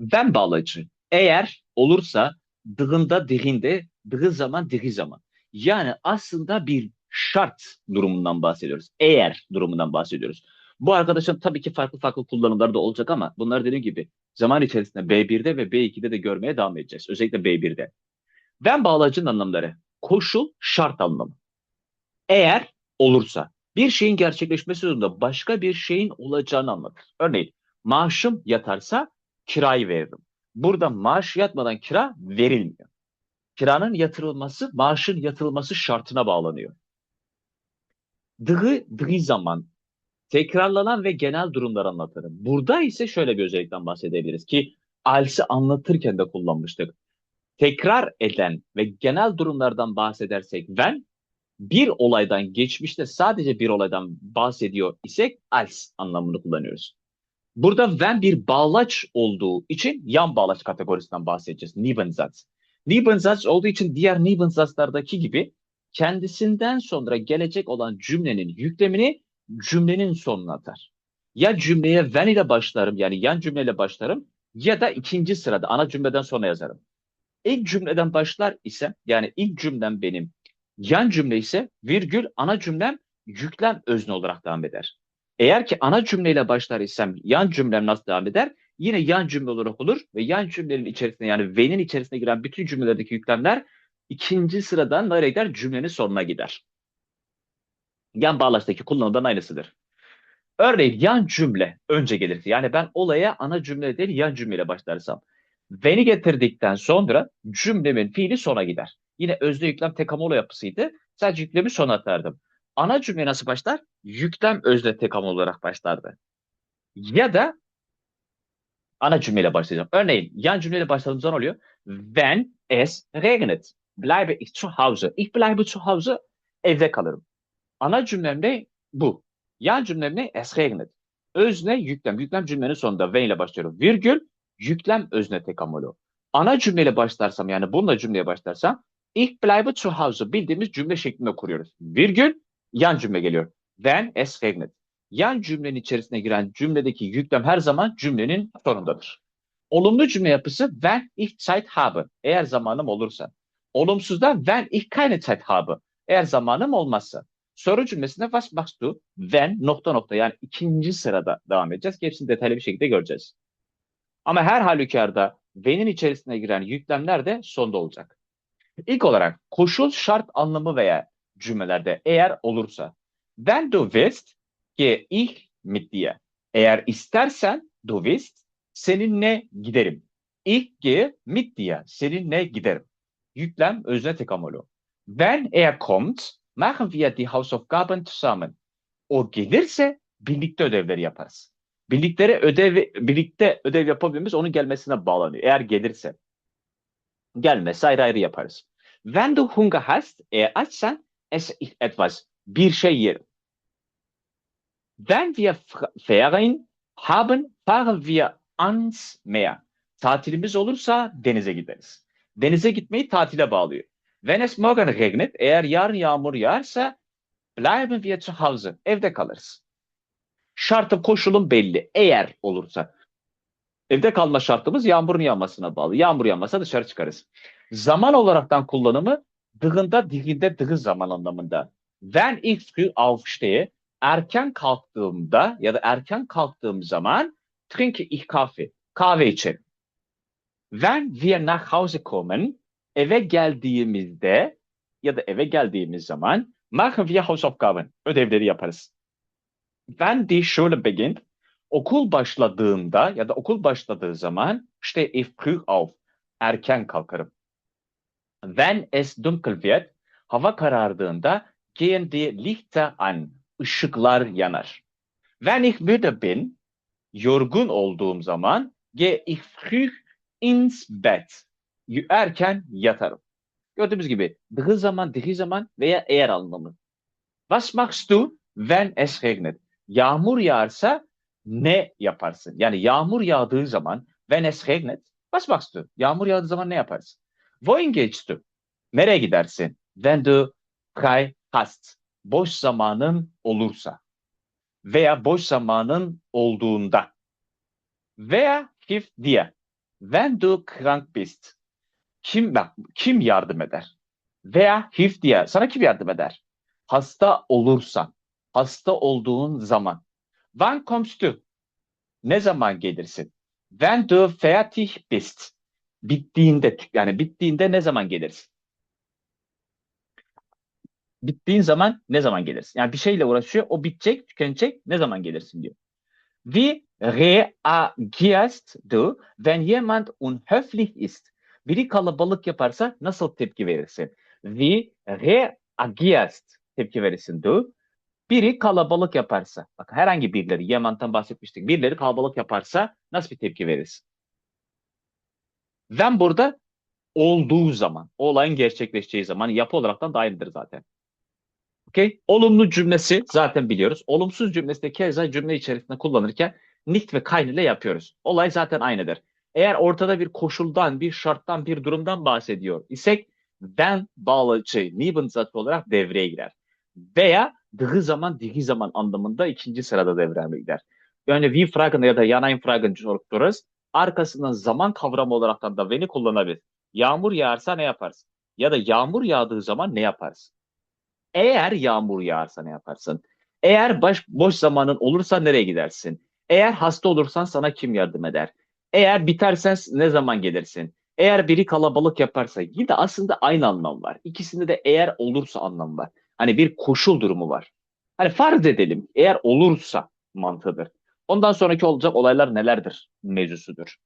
Ben bağlacı. Eğer olursa dığında dihinde, dığı zaman dihi zaman. Yani aslında bir şart durumundan bahsediyoruz. Eğer durumundan bahsediyoruz. Bu arkadaşın tabii ki farklı farklı kullanımları da olacak ama bunlar dediğim gibi zaman içerisinde B1'de ve B2'de de görmeye devam edeceğiz. Özellikle B1'de. Ben bağlacının anlamları. Koşul, şart anlamı. Eğer olursa bir şeyin gerçekleşmesi yolunda başka bir şeyin olacağını anlatır. Örneğin maaşım yatarsa kirayı veririm. Burada maaş yatmadan kira verilmiyor. Kiranın yatırılması maaşın yatırılması şartına bağlanıyor. Dığı, dığı zaman tekrarlanan ve genel durumlar anlatırım. Burada ise şöyle bir özellikten bahsedebiliriz ki ALS'i anlatırken de kullanmıştık. Tekrar eden ve genel durumlardan bahsedersek ben bir olaydan geçmişte sadece bir olaydan bahsediyor isek als anlamını kullanıyoruz. Burada when bir bağlaç olduğu için yan bağlaç kategorisinden bahsedeceğiz. Nebensatz. Nebensatz olduğu için diğer Nebensatzlardaki gibi kendisinden sonra gelecek olan cümlenin yüklemini cümlenin sonuna atar. Ya cümleye when ile başlarım yani yan cümleyle başlarım ya da ikinci sırada ana cümleden sonra yazarım. İlk cümleden başlar ise yani ilk cümlem benim yan cümle ise virgül ana cümlem yüklem özne olarak devam eder. Eğer ki ana cümleyle başlar isem yan cümlem nasıl devam eder? Yine yan cümle olarak olur ve yan cümlenin içerisine yani V'nin içerisine giren bütün cümlelerdeki yüklemler ikinci sıradan nereye gider? Cümlenin sonuna gider. Yan bağlaçtaki kullanımdan aynısıdır. Örneğin yan cümle önce gelirse yani ben olaya ana cümle değil yan cümleyle başlarsam V'ni getirdikten sonra cümlemin fiili sona gider. Yine özne yüklem tekamolu yapısıydı. Sadece yüklemi sona atardım. Ana cümle nasıl başlar? Yüklem özne tekamül olarak başlardı. Ya da ana cümleyle başlayacağım. Örneğin yan cümleyle başladığım zaman oluyor. Wenn es regnet, bleibe ich zu Hause. Ich bleibe zu Hause. Evde kalırım. Ana cümlem ne? Bu. Yan cümlem ne? Es regnet. Özne yüklem. Yüklem cümlenin sonunda when ile başlıyorum. Virgül yüklem özne tekamülü. Ana cümleyle başlarsam yani bununla cümleye başlarsam ich bleibe zu Hause bildiğimiz cümle şeklinde kuruyoruz. Virgül yan cümle geliyor. When es regnet. Yan cümlenin içerisine giren cümledeki yüklem her zaman cümlenin sonundadır. Olumlu cümle yapısı wenn ich Zeit habe. Eğer zamanım olursa. Olumsuz da wenn ich keine Zeit habe. Eğer zamanım olmazsa. Soru cümlesinde was machst du? When nokta nokta yani ikinci sırada devam edeceğiz. Hepsini detaylı bir şekilde göreceğiz. Ama her halükarda when'in içerisine giren yüklemler de sonda olacak. İlk olarak koşul şart anlamı veya cümlelerde eğer olursa wenn du willst gehe ich mit dir. Eğer istersen du willst seninle giderim. Ich gehe mit dir. Seninle giderim. Yüklem özne tekamülü. Wenn er kommt machen wir die Hausaufgaben zusammen. O gelirse birlikte ödevleri yaparız. Birlikte ödev birlikte ödev yapabilmemiz onun gelmesine bağlanıyor. Eğer gelirse gelmezse ayrı ayrı yaparız. Wenn du Hunger hast, eğer açsan, esse ich etwas. Bir şey yerim. Wenn wir Ferien haben, fahren wir ans Meer. Tatilimiz olursa denize gideriz. Denize gitmeyi tatile bağlıyor. Wenn es morgen regnet, eğer yarın yağmur yağarsa, bleiben wir zu Hause. Evde kalırız. Şartım koşulum belli. Eğer olursa. Evde kalma şartımız yağmurun yağmasına bağlı. Yağmur yağmasa dışarı çıkarız. Zaman olaraktan kullanımı dığında, dihinde, dığı zaman anlamında. When ich früh aufstehe, erken kalktığımda ya da erken kalktığım zaman trinke ich Kaffee. Kahve içerim. Wenn wir nach Hause kommen, eve geldiğimizde ya da eve geldiğimiz zaman machen wir Hausaufgaben. Ödevleri yaparız. Wenn die Schule beginnt, okul başladığında ya da okul başladığı zaman işte ich früh auf. Erken kalkarım. Wenn es dunkel wird, hava karardığında gehen die Lichter an. Işıklar yanar. Wenn ich müde bin, yorgun olduğum zaman gehe ich früh ins Bett. Erken yatarım. Gördüğümüz gibi dığı zaman, dığı zaman veya eğer anlamı. Was machst du wenn es regnet? Yağmur yağarsa ne yaparsın? Yani yağmur yağdığı zaman wenn es regnet, was machst du? Yağmur yağdığı zaman ne yaparsın? Wohin gehst du? Nereye gidersin? Wenn du frei hast. Boş zamanın olursa. Veya boş zamanın olduğunda. Veya hilf dir. Wenn du krank bist. Kim bak kim yardım eder? Veya hilft Sana kim yardım eder? Hasta olursan. Hasta olduğun zaman. Wann kommst du? Ne zaman gelirsin? Wenn du fertig bist. Bittiğinde yani bittiğinde ne zaman gelirsin? Bittiğin zaman ne zaman gelirsin? Yani bir şeyle uğraşıyor, o bitecek, tükenecek, ne zaman gelirsin diyor. Wie reagierst du, wenn jemand unhöflich ist? Biri kalabalık yaparsa nasıl tepki verirsin? Wie reagierst tepki verirsin du. Biri kalabalık yaparsa, bak herhangi birileri, Yaman'tan bahsetmiştik. Birileri kalabalık yaparsa nasıl bir tepki verirsin? Ben burada olduğu zaman, olayın gerçekleşeceği zaman yapı olaraktan dahildir zaten. Okay? Olumlu cümlesi zaten biliyoruz. Olumsuz cümlesi de keza cümle içerisinde kullanırken nicht ve kein ile yapıyoruz. Olay zaten aynıdır. Eğer ortada bir koşuldan, bir şarttan, bir durumdan bahsediyor isek ben bağlaçı, Nebenzatı olarak devreye girer. Veya dığı zaman, digi zaman anlamında ikinci sırada devreye girer. Yani wie fragen ya da yanayım fragen sorarız. Arkasından zaman kavramı olaraktan da beni kullanabilir. Yağmur yağarsa ne yaparsın? Ya da yağmur yağdığı zaman ne yaparsın? Eğer yağmur yağarsa ne yaparsın? Eğer baş, boş zamanın olursa nereye gidersin? Eğer hasta olursan sana kim yardım eder? Eğer bitersen ne zaman gelirsin? Eğer biri kalabalık yaparsa yine aslında aynı anlam var. İkisinde de eğer olursa anlam var. Hani bir koşul durumu var. Hani farz edelim eğer olursa mantığıdır. Ondan sonraki olacak olaylar nelerdir mevzusudur.